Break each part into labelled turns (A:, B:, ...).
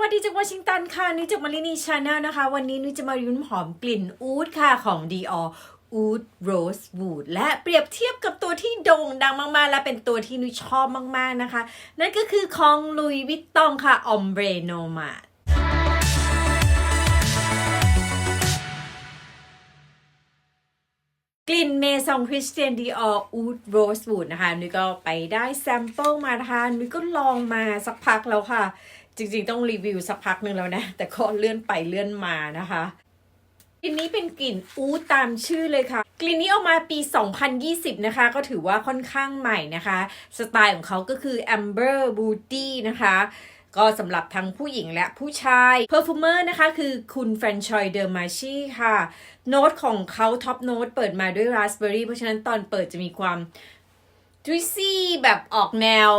A: วัสดีจากวอชิงตันค่ะนุ้ยจากมารินีชาแนลนะคะ วันนี้นุ้ยจะมารีวิวน้ำหอมกลิ่นอูดค่ะของ Dior อูดโรสวูดและเปรียบเทียบกับตัวที่โด่งดังมาก ๆ และเป็นตัวที่นุ้ยชอบมาก ๆ นะคะ นั่นก็คือของลุยวิตตองค่ะออมเบรโนมา กลิ่นเมซองคริสเตียนดีอออูดโรสวูดนะคะนุ้ยก็ไปได้แซมเปิลมานะคะนุ้ยก็ลองมาสักพักแล้วค่ะ จริงๆต้องรีวิวสักพักหนึ่งแล้วนะ แต่ก็เลื่อนไปเลื่อนมานะคะกลิ่นนี้เป็นกลิ่นอูดตามชื่อเลยค่ะ กลิ่นนี้ออกมาปี 2020 นะคะ ก็ถือว่าค่อนข้างใหม่นะคะ สไตล์ของเขาก็คือ Amber Booty นะคะ ก็สำหรับทั้งผู้หญิงและผู้ชาย Perfumer นะคะคือคุณแฟรนชอยเดอร์มาชีค่ะ โน้ตของเขาท็อปโน้ตเปิดมาด้วยราสเบอร์รี่เพราะฉะนั้นตอนเปิดจะมีความจุยซี่แบบออกแนว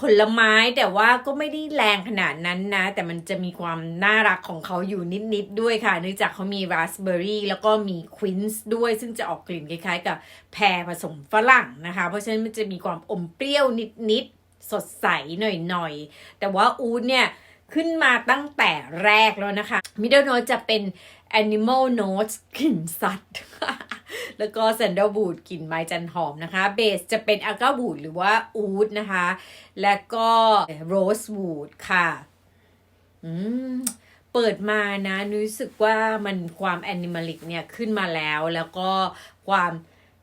A: ผลไม้แต่ว่าก็ไม่ได้แรงขนาดนั้นนะ แต่มันจะมีความน่ารักของเขาอยู่นิดๆด้วยค่ะ เนื่องจากเขามีราสเบอร์รี่แล้วก็มีควินส์ด้วย ซึ่งจะออกกลิ่นคล้ายๆ กับแพรผสมฝรั่งนะคะ เพราะฉะนั้นมันจะมีความอมเปรี้ยวนิดๆ สดใสหน่อยๆ แต่ว่าอูดเนี่ยขึ้นมาตั้งแต่แรกแล้วนะคะ Middle Note จะเป็น Animal Notes กลิ่นสัตว์ แล้วก็ Sandalwood กลิ่นไม้จันหอมนะคะ เบสจะเป็น a g a w o o d หรือว่า Oud นะคะ และก็ Rosewood ค่ะ อืมเปิดมานะรู้สึกว่ามันความแอนิม l ลิกเนี่ยขึ้นมาแล้ว แล้วก็ความ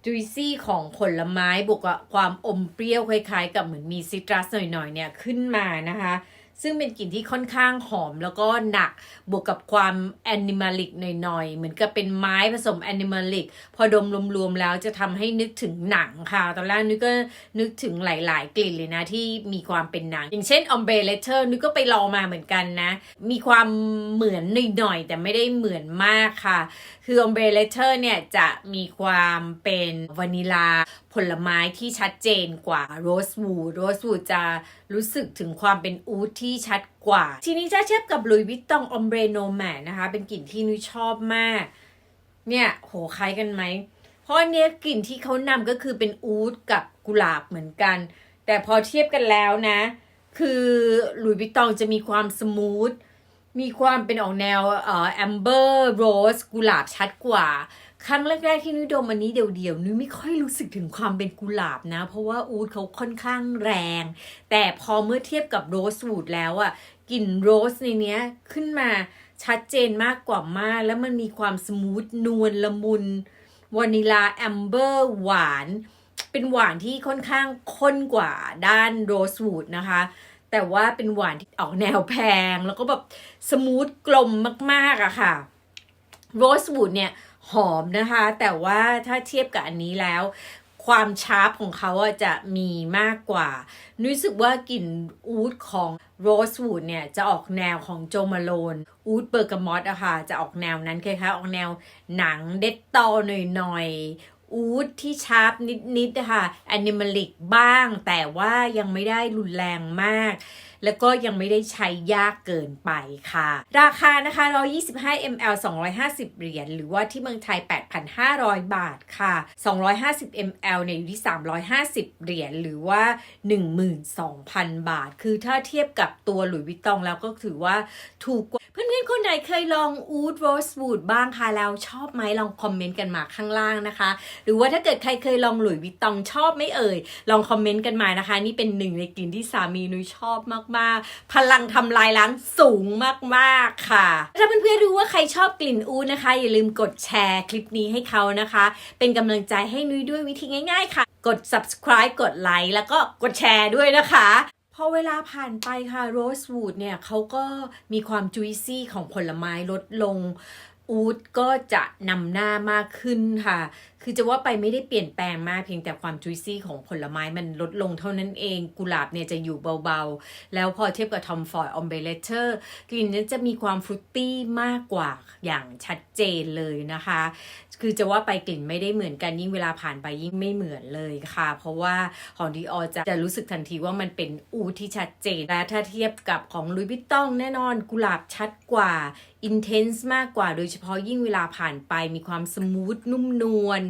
A: จุยซี่ของผลไม้บวกกับความอมเปรี้ยวคล้ายๆ กับเหมือนมีซิตรัสหน่อยๆเนี่ยขึ้นมานะคะ ซึ่งเป็นกลิ่นที่ค่อนข้างหอมแล้วก็หนักบวกกับความแอนิม l ลิกหน่อยๆ เหมือนกับเป็นไม้ผสมแอนิม l ลิกพอดมรวมๆแล้วจะทำให้นึกถึงหนังค่ะ ตอนแรกนึกก็นึกถึงหลายๆ กลิ่นเลยนะที่มีความเป็นหนัง อย่างเช่น Ombre Letter นึกก็ไปลองมาเหมือนกันนะ มีความเหมือนหน่อยๆ แต่ไม่ได้เหมือนมากค่ะ คือ Ombre Letter เนี่ยจะมีความเป็นวานิลาผลไม้ที่ชัดเจนกว่า Rosewood Rosewood จะรู้สึกถึงความเป็นอูดที่ที่ชัดกว่า ทีนี้ถ้าเทียบกับ Louis Vuitton Ombre Nomad นะคะ เป็นกลิ่นที่นุ้ยชอบมาก เนี่ยโหคล้ายกันไหม เพราะเนี้ยกลิ่นที่เขานำก็คือเป็นอูดกับกุหลาบเหมือนกัน แต่พอเทียบกันแล้วนะ คือลุยวิตตองจะมีความสมูท มีความเป็นออกแนวเอ่อแอมเบอร์โรสกุหลาบชัดกว่า ครั้งแรกๆที่นุ้ยดมอันนี้เดี่ยวๆนุ้ยไม่ค่อยรู้สึกถึงความเป็นกุหลาบนะ เพราะว่าอูดเขาค่อนข้างแรง แต่พอเมื่อเทียบกับโรสวูดแล้วอะกลิ่นโรสในเนี้ยขึ้นมาชัดเจนมากกว่ามาก แล้วมันมีความสมูทนวลละมุนวานิลาแอมเบอร์หวาน เป็นหวานที่ค่อนข้างข้นกว่าด้านโรสวูดนะคะ แต่ว่าเป็นหวานที่ออกแนวแพง แล้วก็แบบสมูทกลมมากๆอะค่ะโรสวูดเนี่ย หอมนะคะ แต่ว่าถ้าเทียบกับอันนี้แล้ว ความชาร์ปของเขาอะจะมีมากกว่ารู้สึกว่ากลิ่นอูดของโรสวูดเนี่ย จะออกแนวของโจมาโลนอูดเบอร์กามอตอะค่ะ จะออกแนวนั้นคล้ายๆออกแนวหนังเด็ดตอหน่อยๆ อูดที่ชาร์ปนิดๆนะคะแอนิม l ลิกบ้าง แต่ว่ายังไม่ได้รุนแรงมาก แล้วก็ยังไม่ได้ใช้ยากเกินไปค่ะ ราคานะคะ 125 ml 250 เหรียญ หรือว่าที่เมืองไทย 8,500 บาทค่ะ 250 ml เนี่ยอยู่ที่ 350 เหรียญ หรือว่า 12,000 บาท คือถ้าเทียบกับตัวหลุยส์วิตตองแล้วก็ถือว่าถูกกว่า พื่อนๆคนไหนเคยลองอูดโรสวูดบ้างคะแล้วชอบไหมลองคอมเมนต์กันมาข้างล่างนะคะ หรือว่าถ้าเกิดใครเคยลองหลุยวิตตองชอบไหม่เอ่ย ลองคอมเมนต์กันมานะคะ นี่เป็นหนึ่งในกลิ่นที่สามีนุ้ยชอบมากๆ พลังทำลายล้างสูงมากๆค่ะ ถ้าเพื่อนๆรู้ว่าใครชอบกลิ่นอูดนะคะ อย่าลืมกดแชร์คลิปนี้ให้เขานะคะ เป็นกำลังใจให้นุ้ยด้วยวิธีง่าย ๆ ค่ะ กด subscribe กดไลค์แล้วก็กดแชร์ด้วยนะคะ อเวลาผ่านไปค่ะโรสวูดเนี่ยเขาก็มีความจุยซี่ของผลไม้ลดลง อูดก็จะนำหน้ามากขึ้นค่ะคือจะว่าไปไม่ได้เปลี่ยนแปลงมากเพียงแต่ความจุยซี่ของผลไม้มันลดลงเท่านั้นเอง กุหลาบเนี่ยจะอยู่เบาๆ แล้วพอเทียบกับทอมฟอยออมเบเลเตอร์กลิ่นนั้นจะมีความฟรุตตี้มากกว่าอย่างชัดเจนเลยนะคะ คือจะว่าไปกลิ่นไม่ได้เหมือนกันยิ่งเวลาผ่านไปยิ่งไม่เหมือนเลยค่ะ เพราะว่าของดีออจะจะรู้สึกทันทีว่ามันเป็นอูที่ชัดเจนและถ้าเทียบกับของลุยวิตตองแน่นอนกุหลาบชัดกว่าอินเทนส์มากกว่าโดยเฉพาะยิ่งเวลาผ่านไปมีความสมูทนุ่มนวล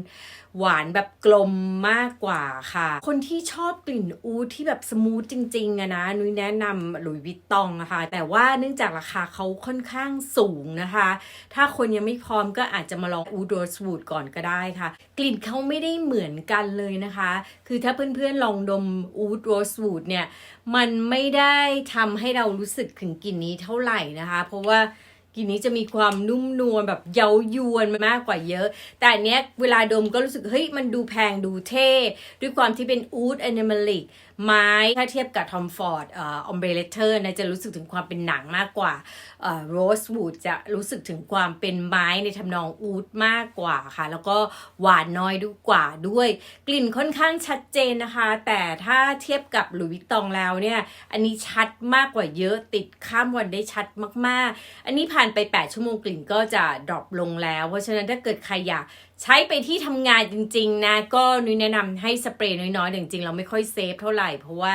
A: หวานแบบกลมมากกว่าค่ะ คนที่ชอบกลิ่นอูดที่แบบสมูทจริงๆอะนะ นุ้ยแนะนำหลุยวิตตองนะคะ แต่ว่าเนื่องจากราคาเขาค่อนข้างสูงนะคะ ถ้าคนยังไม่พร้อมก็อาจจะมาลองอูดโรสวูดก่อนก็ได้ค่ะ กลิ่นเขาไม่ได้เหมือนกันเลยนะคะ คือถ้าเพื่อนๆลองดมอูดโรสวูดเนี่ย มันไม่ได้ทำให้เรารู้สึกถึงกลิ่นนี้เท่าไหร่นะคะ เพราะว่า กลิ่นนี้จะมีความนุ่มนวลแบบเย้ายวนมากกว่าเยอะ แต่อันเนี้ยเวลาดมก็รู้สึกเฮ้ยมันดูแพงดูเท่ ด้วยความที่เป็นอูดแอนิมลิก ไม้ถ้าเทียบกับทอมฟอร์ดอออมเบรเลเตอร์นะจะรู้สึกถึงความเป็นหนังมากกว่าโรสวูดจะรู้สึกถึงความเป็นไม้ในทำนองอูดมากกว่าค่ะ แล้วก็หวานน้อยดูกว่าด้วย กลิ่นค่อนข้างชัดเจนนะคะ แต่ถ้าเทียบกับหลุยส์วิตตองแล้วเนี่ยอันนี้ชัดมากกว่าเยอะติดข้ามวันได้ชัดมากๆ อันนี้ผ่านไป 8 ชั่วโมงกลิ่นก็จะดรอปลงแล้ว เพราะฉะนั้นถ้าเกิดใครอยาก ใช้ไปที่ทำงานจริง ๆ นะ ก็นุ้ยแนะนำให้สเปรย์น้อยๆแต่จริงๆเราไม่ค่อยเซฟเท่าไหร่เพราะว่า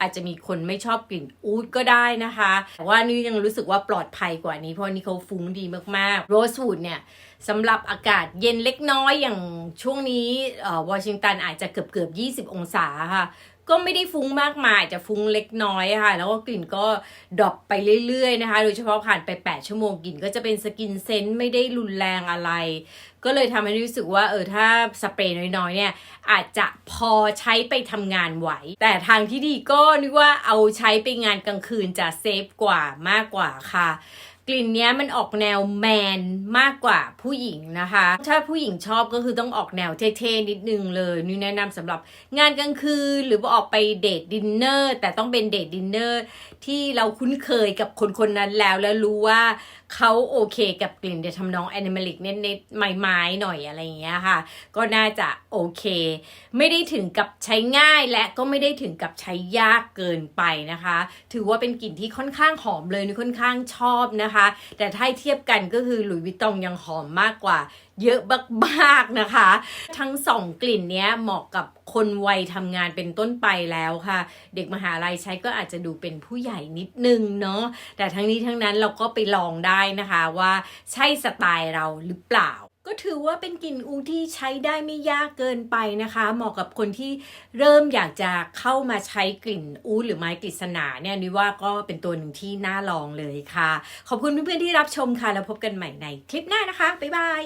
A: อาจจะมีคนไม่ชอบกลิ่นอูดก็ได้นะคะแต่ว่านุ้ยยังรู้สึกว่าปลอดภัยกว่านี้เพราะนนี้เขาฟุ้งดีมากๆโรสวูดเนี่ยสำหรับอากาศเย็นเล็กน้อยอย่างช่วงนี้วอชิงตันอาจจะเกือบเกือบ 20 องศาค่ะ ก็ไม่ได้ฟุ้งมากมายจะฟุ้งเล็กน้อยค่ะ แล้วก็กลิ่นก็ดรอปไปเรื่อยๆนะคะ โดยเฉพาะผ่านไป 8 ชั่วโมงกลิ่นก็จะเป็นสกินเซนต์ไม่ได้รุนแรงอะไร ก็เลยทำให้รู้สึกว่าเออถ้าสเปรย์น้อยๆเนี่ยอาจจะพอใช้ไปทำงานไหว แต่ทางที่ดีก็นึกว่าเอาใช้ไปงานกลางคืนจะเซฟกว่ามากกว่าค่ะ กลิ่นเนี้ยมันออกแนวแมนมากกว่าผู้หญิงนะคะ ถ้าผู้หญิงชอบก็คือต้องออกแนวเท่ๆนิดนึงเลยนี่แนะนำสำหรับงานกลางคืนหรือว่าออกไปเดทดินเนอร์แต่ต้องเป็นเดทดินเนอร์ที่เราคุ้นเคยกับคนคนนั้นแล้วแล้วรู้ว่าเขาโอเคกับกลิ่นเดี๋ยวทำนองแอนิเมลิกเน็ตๆไม้ๆหน่อยอะไรอย่างเงี้ยค่ะ ก็น่าจะโอเค ไม่ได้ถึงกับใช้ง่ายและก็ไม่ได้ถึงกับใช้ยากเกินไปนะคะ ถือว่าเป็นกลิ่นที่ค่อนข้างหอมเลยค่อนข้างชอบนะคะแต่ถ้าเทียบกันก็คือหลุยส์วิตตองยังหอมมากกว่า เยอะมากๆนะคะ ทั้งสองกลิ่นนี้เหมาะกับคนวัยทำงานเป็นต้นไปแล้วค่ะ เด็กมหาลัยใช้ก็อาจจะดูเป็นผู้ใหญ่นิดนึงเนาะแต่ทั้งนี้ทั้งนั้นเราก็ไปลองได้นะคะว่าใช่สไตล์เราหรือเปล่า ก็ถือว่าเป็นกลิ่นอูที่ใช้ได้ไม่ยากเกินไปนะคะ เหมาะกับคนที่เริ่มอยากจะเข้ามาใช้กลิ่นอูหรือไม้กฤษณาเนี่ยนี่ว่าก็เป็นตัวหนึ่งที่น่าลองเลยค่ะ ขอบคุณเพื่อนๆที่รับชมค่ะ แล้วพบกันใหม่ในคลิปหน้านะคะ บ๊ายบาย